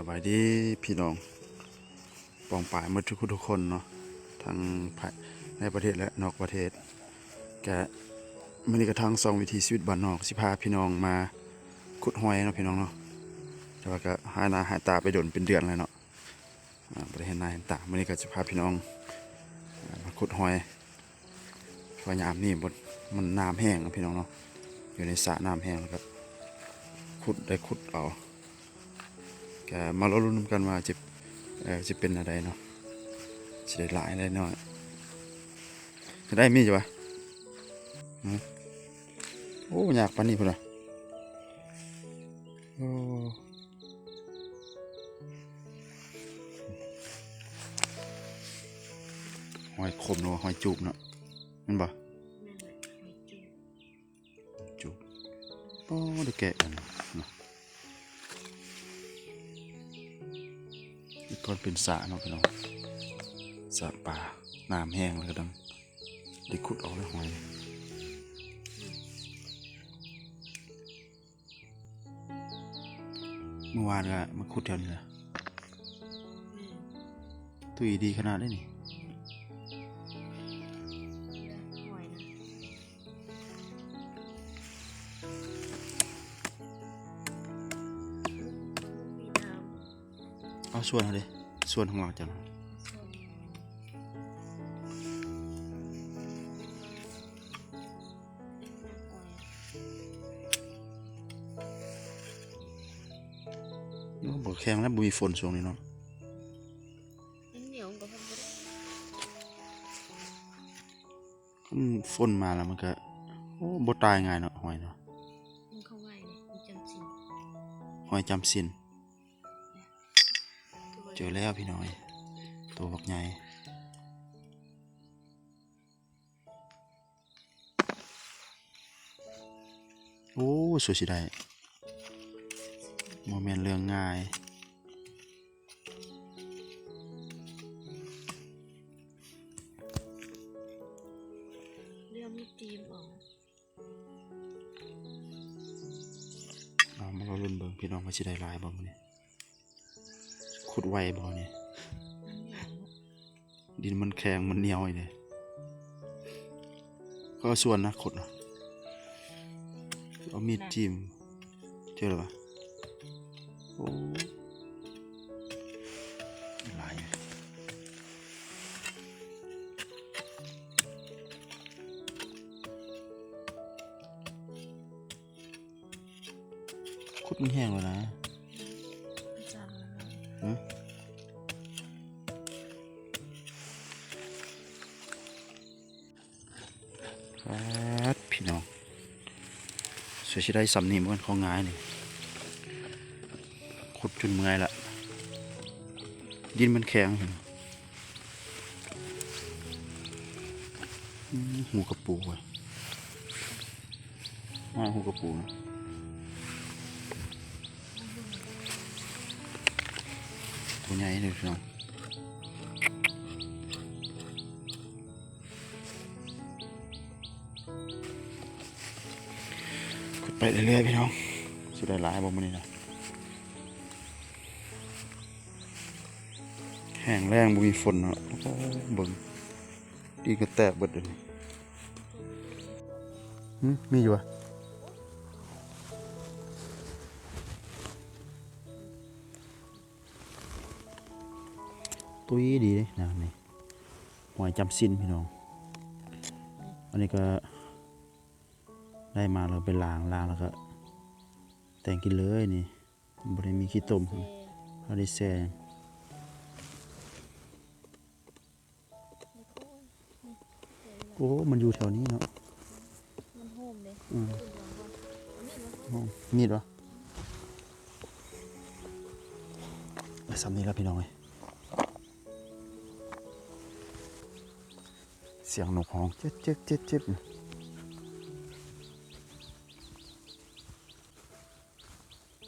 สบายดีพี่น้องปองป่ายมาทุกทุกคนเนาะทั้งในประเทศและนอกประเทศแกมันนี่กระทั่งสองวิธีชีวิตบ้านนอกสิพาพี่น้องมาขุดหอยเนาะพี่น้องเนาะแต่ว่าก็หายหน้าหายตาไปโดนเป็นเดือนเลยเนาะบริเห็นหน้าเห็นตามันนี่ก็จะพาพี่น้องมาขุดหอยพรายามนี่บนมันน้ำแห้งนะพี่น้องเนาะอยู่ในสระน้ำแห้งแล้วก็ขุดได้ขุดเอา กมาลุ้นกันว่าจะเอ่อจะเป็นอะไรเนาะจะได้หลายได้น้อยจะได้มีจ้ะวะหือโอ้อยากปานนี้พุ่นอะโอ้หอยขมเนาะหอยจูบเนาะแมันบ่จูบโอ้ได้แกะกัน เนาะนี่ก็เป็นสระเนาะพี่น้องสระป่าน้ำแห้งแล้วก็ต้องได้ขุดออกเลยหอยเมื่อวานก็มาขุดแถวนี้แหละตุยดีขนาดนี้นี่เอาส่วนเอาเลย ส่วนของเราจังน้องบอกแข็งแล้วบุยฝนช่วงนี้เนาะเหนียวกับพันธุ์อืมฝนมาแล้วมันก็โอ้บ่ตายง่ายเนาะหอยเนาะมันเข้าไว้เนี่ยมันจำสินหอยจำสิน เจอแล้วพี่น้อยตัวบักใหญ่โอ้สวยสิได้โมเมนต์เรื่องง่ายเรื่องมีตีมออกเอามาเราลุ้นเบิ่งพี่น้องว่าสิได้หลายบ่มื้อนี้ขุด ไวบ่เนี่ยดินมันแข็งมันเหนียวเนี่ยก็ส่วนนะขุดเนาะเอามีดจิ้มเจอหรือปะโอ้หลายขุดมันแห้งแล้วนะ ครับพี่น้องสวยชิได้สำนีเหมือนกันของง่ายนี่ขุดจนเมื่อยละดินมันแข็งเหรอหูกระปูอะมาหูกระปูนะตัวใหญ่เลยพี่น้อง ไปเรื่อยๆพี่น้องสุดได้หลายบ่มันนี่นะแห้งแรงบ่มีฝนเนาะโอ้โหเบิ่งดีก็แตกเบิดเลยมีอยู่อะตุ้ยดีเลยนะนี่หอยจำสิ้นพี่น้อง อันนี้ก็ ได้มาเราไปล้างล้างแล้วก็แต่งกินเลยนี่บริมีขี้ต้มเออเราได้แซ่โอ้มันอยู่แถวนี้เนาะมันโฮมเลยอืมคุณลองว่าอันนี้มันโอ้มีดวะไปซ้ำนี้แล้วพี่น้องเอ้ยเสียงนกฮ้องเจ็บเจ็บเจ็บเจ็บ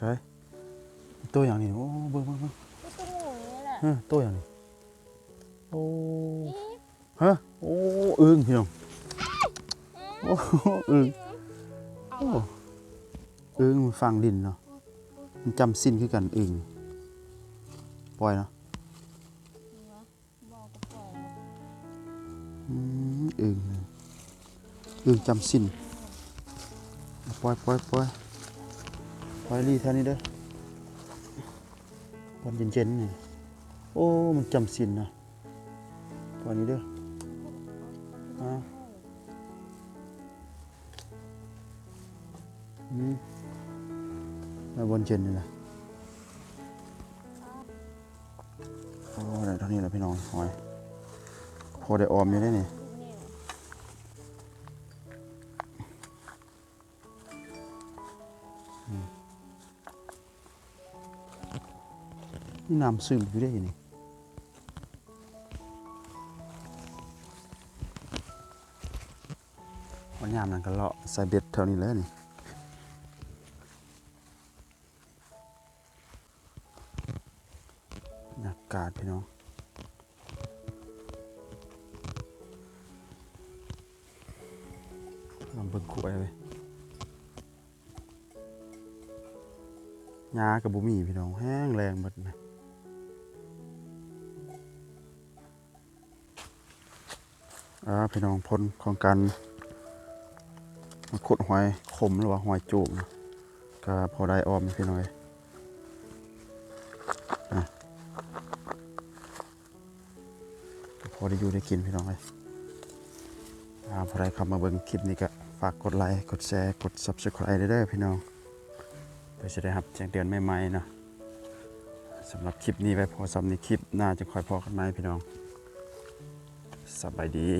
ใหญ่ดีเลยอยู่นำกันบ่ใช่ตัวอย่างนี้โอ้เบิ่งเบิ่งเบิ่งก็ตัวหมูนี่แหละเออตัวอย่างนี้โอ้อีฮะโอ้อึ้งพี่น้องโอ้อึ้งเอาโอ้อะอึ้งมันฟังดินเนาะมันจำสิ้นคือกันอึ้งปล่อยเนาะบอกกับปล่อยอืมอึ้งเลยอึ้งจำสิ้นปล่อยปล่อยปล่อย ปล่อยรีแท่นี้เด้อวันเย็นๆนี่โอ้มันจำสินนะปล่อยนี้เด้ออ่าอืมแล้วบนเย็นนี่แหละโอ้ได้เท่านี้แหละพี่น้องหอยพอได้ออมอยู่ได้นี่นี่ นี่น้ำซึมอยู่ได้นี่วันยามนั้นก็เลาะใส่เบ็ดเท่านี้เลยนี่บรรยากาศพี่น้องลองเบิ่งขวยไปยากับบุมีพี่น้องแห้งแรงหมดนะ อ่าพี่น้องผลของการมาขุดหอยขมหรือว่าหอยจูบนะก็พอได้ออมพี่น้อยอะพอได้อยู่ได้กินพี่น้องเลยอ่าพอได้เข้ามาเบิ่งคลิปนี้ก็ฝากกดไลค์ กดแชร์ กด subscribe ได้เด้อพี่น้องเพื่อจะได้รับแจ้งเตือนใหม่ๆเนาะสำหรับคลิปนี้ไว้พอสำหรับในคลิปหน้าจะคอยพอกันไหมพี่น้อง สบายดี